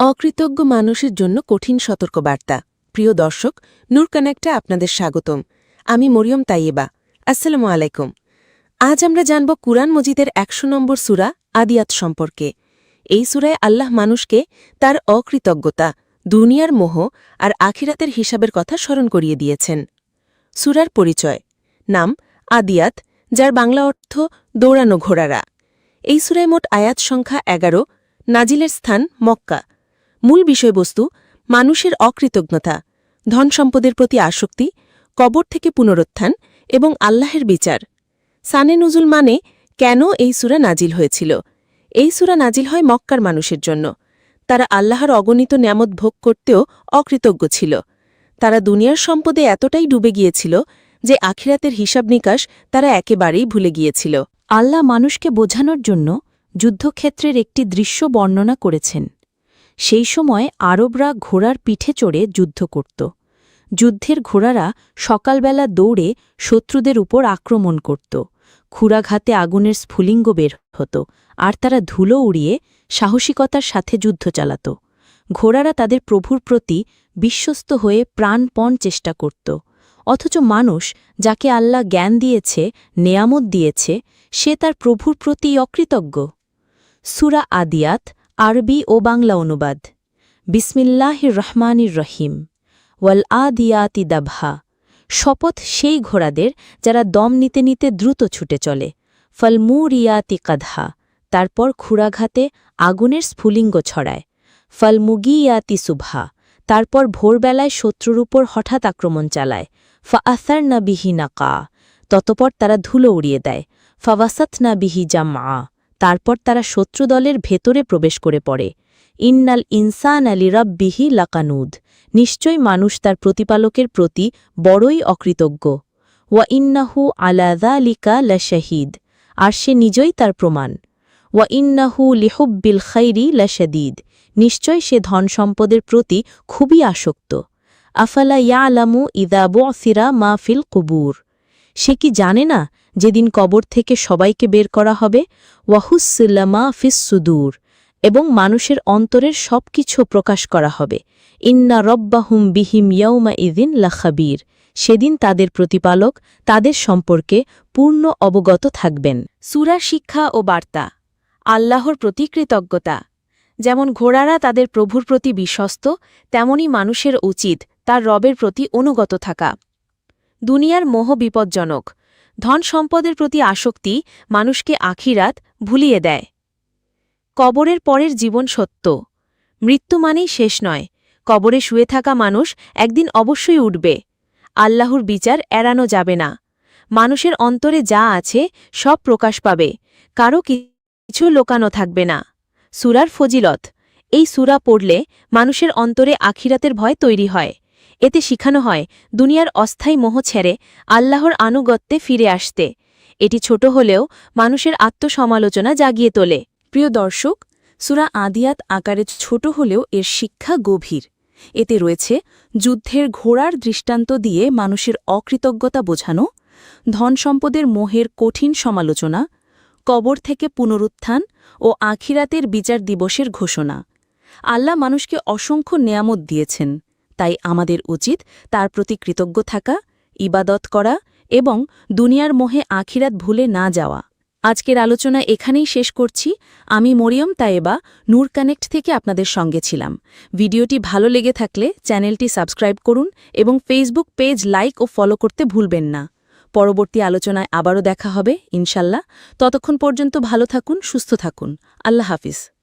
অকৃতজ্ঞ মানুষের জন্য কঠিন সতর্কবার্তা। প্রিয় দর্শক, নূর কানেক্টে আপনাদের স্বাগতম। আমি মরিয়ম তাইয়েবা। আসসালামু আলাইকুম। আজ আমরা জানব কুরআন মজিদের একশো নম্বর সুরা আদিয়াত সম্পর্কে। এই সুরায় আল্লাহ মানুষকে তার অকৃতজ্ঞতা, দুনিয়ার মোহ আর আখিরাতের হিসাবের কথা স্মরণ করিয়ে দিয়েছেন। সুরার পরিচয়, নাম আদিয়াত, যার বাংলা অর্থ দৌড়ানো ঘোড়ারা। এই সুরায় মোট আয়াত সংখ্যা এগারো, নাজিলের স্থান মক্কা। মূল বিষয়বস্তু, মানুষের অকৃতজ্ঞতা, ধন সম্পদের প্রতি আসক্তি, কবর থেকে পুনরুত্থান এবং আল্লাহের বিচার। সানে নজুল মানে কেন এই সুরা নাজিল হয়েছিল? এই সুরা নাজিল হয় মক্কার মানুষের জন্য। তারা আল্লাহর অগণিত ন্যামত ভোগ করতেও অকৃতজ্ঞ ছিল। তারা দুনিয়ার সম্পদে এতটাই ডুবে গিয়েছিল যে আখিরাতের হিসাব নিকাশ তারা একেবারেই ভুলে গিয়েছিল। আল্লাহ মানুষকে বোঝানোর জন্য যুদ্ধক্ষেত্রের একটি দৃশ্য বর্ণনা করেছেন। সেই সময় আরবরা ঘোড়ার পিঠে চড়ে যুদ্ধ করত। যুদ্ধের ঘোড়ারা সকালবেলা দৌড়ে শত্রুদের উপর আক্রমণ করত। খুরাঘাতে আগুনের স্ফুলিঙ্গ বের হতো আর তারা ধুলো উড়িয়ে সাহসিকতার সাথে যুদ্ধ চালাত। ঘোড়ারা তাদের প্রভুর প্রতি বিশ্বস্ত হয়ে প্রাণপণ চেষ্টা করত। অথচ মানুষ যাকে আল্লাহ জ্ঞান দিয়েছে, নেয়ামত দিয়েছে, সে তার প্রভুর প্রতি অকৃতজ্ঞ। সুরা আদিয়াত আরবি ও বাংলা অনুবাদ। বিসমিল্লাহির রহমানির রহিম। ওয়াল আদিয়াতি দাভা শপথ সেই ঘোড়াদের যারা দম নিতে নিতে দ্রুত ছুটে চলে। ফলমুরিয়াতি কাধা তারপর খুড়াঘাতে আগুনের স্ফুলিঙ্গ ছড়ায়। ফলমুগিয়াতি সুভা তারপর ভোরবেলায় শত্রুর উপর হঠাৎ আক্রমণ চালায়। ফা আসার না বিহি নাকা। ততপর তারা ধুলো উড়িয়ে দেয়। ফাওয়াসাত না বিহি জামা তারপর তারা শত্রু দলের ভেতরে প্রবেশ করে পড়ে। ইন্নাল ইনসান আলী রব্বিহি লাকানুদ। নিশ্চয় মানুষ তার প্রতিপালকের প্রতি বড়ই অকৃতজ্ঞ। ওয়া ইন্নাহু আলাদা লিকা লাশাহিদ। আর সে নিজই তার প্রমাণ। ওয়া ইন্নাহু লিহুব্বিল খৈরি লাশাদিদ। নিশ্চয় সে ধন সম্পদের প্রতি খুবই আসক্ত। আফালা ইয়ালামু ইদা বসিরা মা ফিল কুবুর। সে কি জানে না যেদিন কবর থেকে সবাইকে বের করা হবে ওয়াহুসুল্লামা ফিস সুদূর, এবং মানুষের অন্তরের সব কিছু প্রকাশ করা হবে। ইন্না রব্বাহুম বিহিম ইয়ৌমা ইদিন লাখাবীর, সেদিন তাদের প্রতিপালক তাদের সম্পর্কে পূর্ণ অবগত থাকবেন। সুরা শিক্ষা ও বার্তা, আল্লাহর প্রতি কৃতজ্ঞতা। যেমন ঘোড়ারা তাদের প্রভুর প্রতি বিশ্বস্ত, তেমনি মানুষের উচিত তার রবের প্রতি অনুগত থাকা। দুনিয়ার মোহ বিপজ্জনক ধন সম্পদের প্রতি আসক্তি মানুষকে আখিরাত ভুলিয়ে দেয়। কবরের পরের জীবন সত্য। মৃত্যু মানেই শেষ নয়। কবরে শুয়ে থাকা মানুষ একদিন অবশ্যই উঠবে। আল্লাহর বিচার এড়ানো যাবে না। মানুষের অন্তরে যা আছে সব প্রকাশ পাবে। কারও কিছু লোকানো থাকবে না। সুরার ফজিলত। এই সুরা পড়লে মানুষের অন্তরে আখিরাতের ভয় তৈরি হয়। এতে শিখানো হয়, দুনিয়ার অস্থায়ী মোহ ছেড়ে আল্লাহর আনুগত্যে ফিরে আসতে। এটি ছোট হলেও মানুষের আত্মসমালোচনা জাগিয়ে তোলে। প্রিয় দর্শক, সুরা আদিয়াত আকারে ছোট হলেও এর শিক্ষা গভীর। এতে রয়েছে যুদ্ধের ঘোড়ার দৃষ্টান্ত দিয়ে মানুষের অকৃতজ্ঞতা বোঝানো, ধন সম্পদের মোহের কঠিন সমালোচনা, কবর থেকে পুনরুত্থান ও আখিরাতের বিচার দিবসের ঘোষণা। আল্লাহ মানুষকে অসংখ্য নেয়ামত দিয়েছেন। তাই আমাদের উচিত তার প্রতি কৃতজ্ঞ থাকা, ইবাদত করা এবং দুনিয়ার মোহে আখিরাত ভুলে না যাওয়া। আজকের আলোচনা এখানেই শেষ করছি। আমি মরিয়ম তায়েবা, নূর কানেক্ট থেকে আপনাদের সঙ্গে ছিলাম। ভিডিওটি ভালো লেগে থাকলে চ্যানেলটি সাবস্ক্রাইব করুন এবং ফেসবুক পেজ লাইক ও ফলো করতে ভুলবেন না। পরবর্তী আলোচনায় আবারও দেখা হবে, ইনশাল্লাহ। ততক্ষণ পর্যন্ত ভালো থাকুন, সুস্থ থাকুন। আল্লাহ হাফিজ।